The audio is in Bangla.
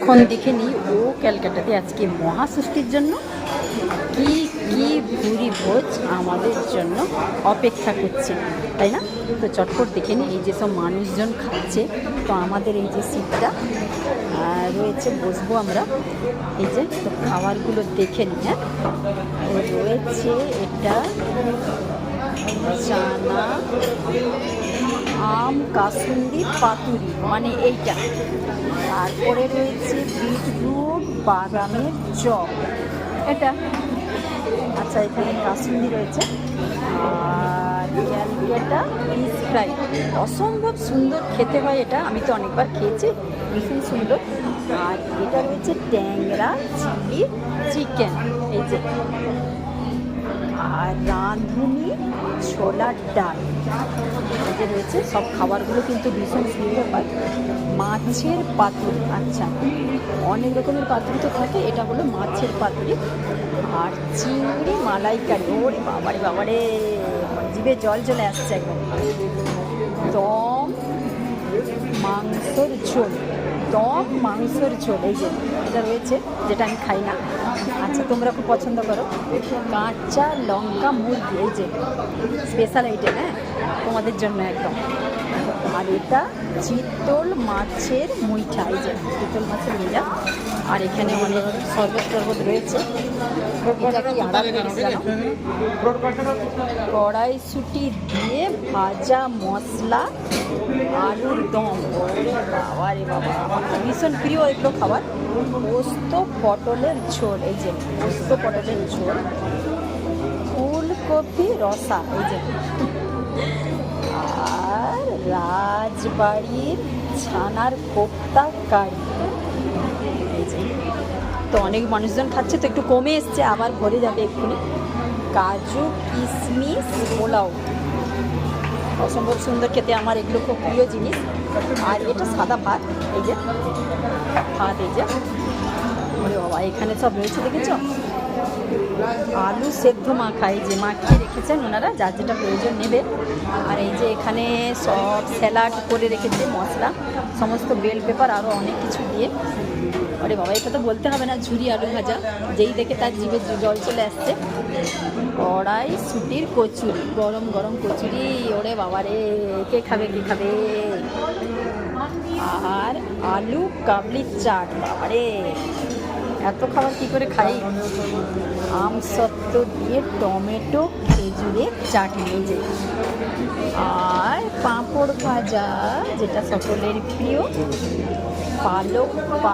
এখন দেখে নিই, ও ক্যালকাটাতে আজকে মহাষষ্ঠীর জন্য কি কি ভুরি ভোজ আমাদের জন্য অপেক্ষা করছে, তাই না? তো চটপট দেখে নিই, এই যে সব মানুষজন খাচ্ছে, তো আমাদের এই যে সিটটা রয়েছে, বসবো আমরা। এই যে, তো খাবারগুলো দেখে নিই হ্যাঁ? রয়েছে এটা চানা আম কাসুন্দি পাতুরি মানে এইটা। তারপরে রয়েছে বিটরুট বাদামের চপ। এটা। আচ্ছা এখানে কাসুন্দি রয়েছে। আর ফিশ ফ্রাই। অসম্ভব সুন্দর খেতে হয় এটা। আমি তো অনেকবার খেয়েছি, ভীষণ সুন্দর। আর এটা রয়েছে ট্যাংরা চিলি চিকেন। এই যে। আর রাঁধুনি ছোলার ডাল। যে রয়েছে, সব খাবারগুলো কিন্তু ভীষণ সুন্দর হয় মাছের পাতুরি আচ্ছা। অনেক রকমের পাতুরি তো থাকে, এটা হলো মাছের পাতুরি। আর চিংড়ি মালাইকারি, ওরে বাবারে বাবারে। জিভে জল চলে আসছে একদম। দম, মাংসর ঝোল। দম মাংসের ঝোল, এই যে এটা রয়েছে, যেটা আমি খাই না। আচ্ছা তোমরা খুব পছন্দ করো। কাঁচা লঙ্কা মুরগি, এই যে স্পেশাল আইটেম হ্যাঁ? তোমাদের জন্য একদম। আর এটা চিতল মাছের মুইঠা এই যে চিতল মাছের মুইঠা আর এখানে অনেক শরবত টরবত রয়েছে। এটা কি জানো কড়াইশুটি দিয়ে ভাজা মশলা আলুর দম। বাবা রে বাবা ভীষণ প্রিয় এগুলো খাবার। পোস্ত পটলের ঝোল এই যে পোস্ত পটলের ঝোল। ফুলকপি রসা এই যে। আর রাজবাড়ির ছানার কোপ্তা কারি। তো অনেক মানুষজন খাচ্ছে, তো একটু কমে এসছে, আবার ভরে যাবে এক্ষুনি। কাজু কিশমিশ পোলাও। অসম্ভব সুন্দর খেতে আমার, এগুলো খুব প্রিয় জিনিস। আর এটা সাদা ভাত, এই যে। ভাত, এই যে। বাবা, এখানে সব রয়েছে, দেখেছ? আলু সেদ্ধ মাখা এই যে মাখিয়ে রেখেছেন, ওনারা যা যেটা প্রয়োজন নেবে। আর এই যে এখানে সব স্যালাড করে রেখেছে মশলা, সমস্ত বেল পেপার আরও অনেক কিছু দিয়ে। আরে বাবা, এটা তো বলতে হবে না, ঝুরি আলু ভাজা, যেই দেখে তার জিভে জল চলে আসছে। কড়াই, সুটির কচুরি, গরম গরম কচুরি, ওরে বাবা রে, কে খাবে কে খাবে? আর আলু কাবলি চাট বাবারে এত খাবার কি করে খাই? আম সত্ত্ব দিয়ে টমেটো খেজুরের চাটনি। যে আর পাঁপড় ভাজা যেটা সকলের প্রিয় পালক